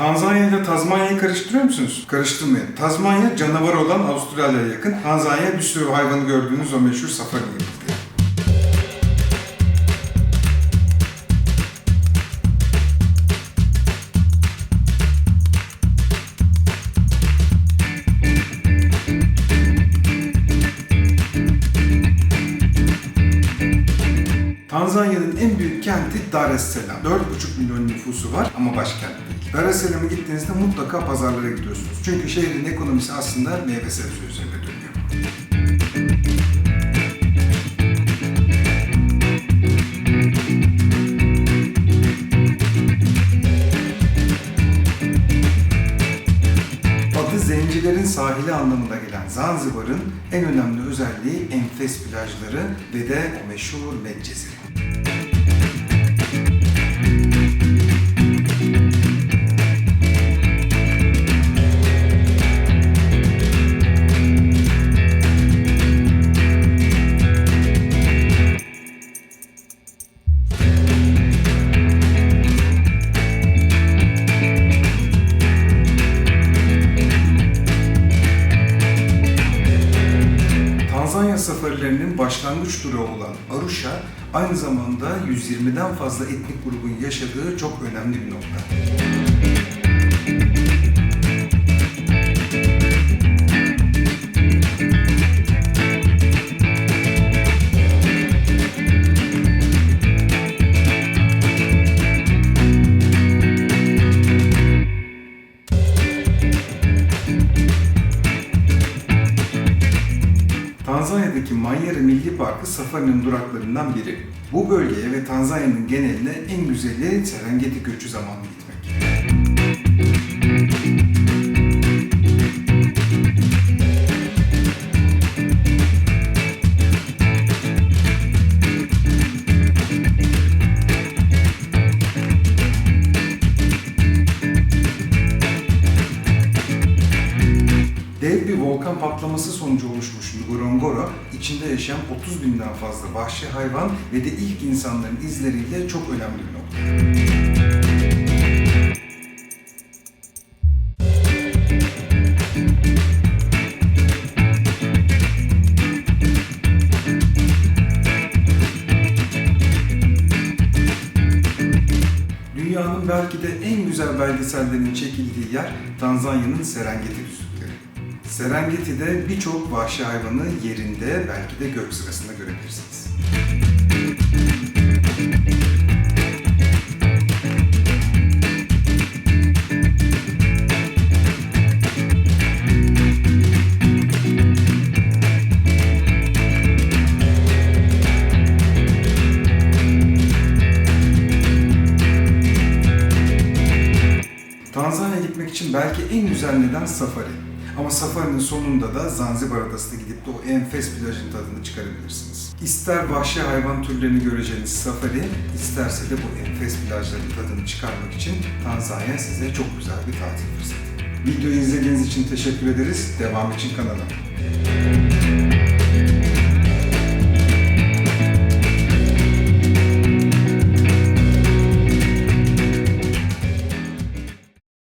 Tanzanya ile Tazmanya'yı karıştırıyor musunuz? Karıştırmayın. Tazmanya canavar olan Avustralya'ya yakın. Tanzanya bir sürü hayvanı gördüğünüz o meşhur safari yeri. Tanzanya'nın en büyük kenti Dar es Salaam. 4,5 milyon nüfusu var ama başkent değil. Dar es gittiğinizde mutlaka pazarlara gidiyorsunuz. Çünkü şehrin ekonomisi aslında meyve sebze üzerine dönüyor. Adı zencilerin sahili anlamına gelen Zanzibar'ın en önemli özelliği enfes plajları ve de o meşhur Medceziri. Safarilerinin başlangıç durağı olan Arusha, aynı zamanda 120'den fazla etnik grubun yaşadığı çok önemli bir nokta. Tanzanya'daki Manyara Milli Parkı safarinin duraklarından biri. Bu bölgeye ve Tanzanya'nın geneline en güzeli Serengeti göçü zamanı gitmek. Volkan patlaması sonucu oluşmuş Ngorongoro, içinde yaşayan 30 binden fazla vahşi hayvan ve de ilk insanların izleriyle çok önemli bir nokta. Dünyanın belki de en güzel belgesellerinin çekildiği yer Tanzanya'nın Serengeti düzlükleri. Serengeti'de birçok vahşi hayvanı yerinde belki de gök sırasında görebilirsiniz. Tanzanya'ya gitmek için belki en güzel neden safari. Ama safarinin sonunda da Zanzibar Adası'na gidip de o enfes plajın tadını çıkarabilirsiniz. İster vahşi hayvan türlerini göreceğiniz safari, isterse de bu enfes plajların tadını çıkarmak için Tanzanya size çok güzel bir tatil fırsatı. Videoyu izlediğiniz için teşekkür ederiz. Devam için kanala.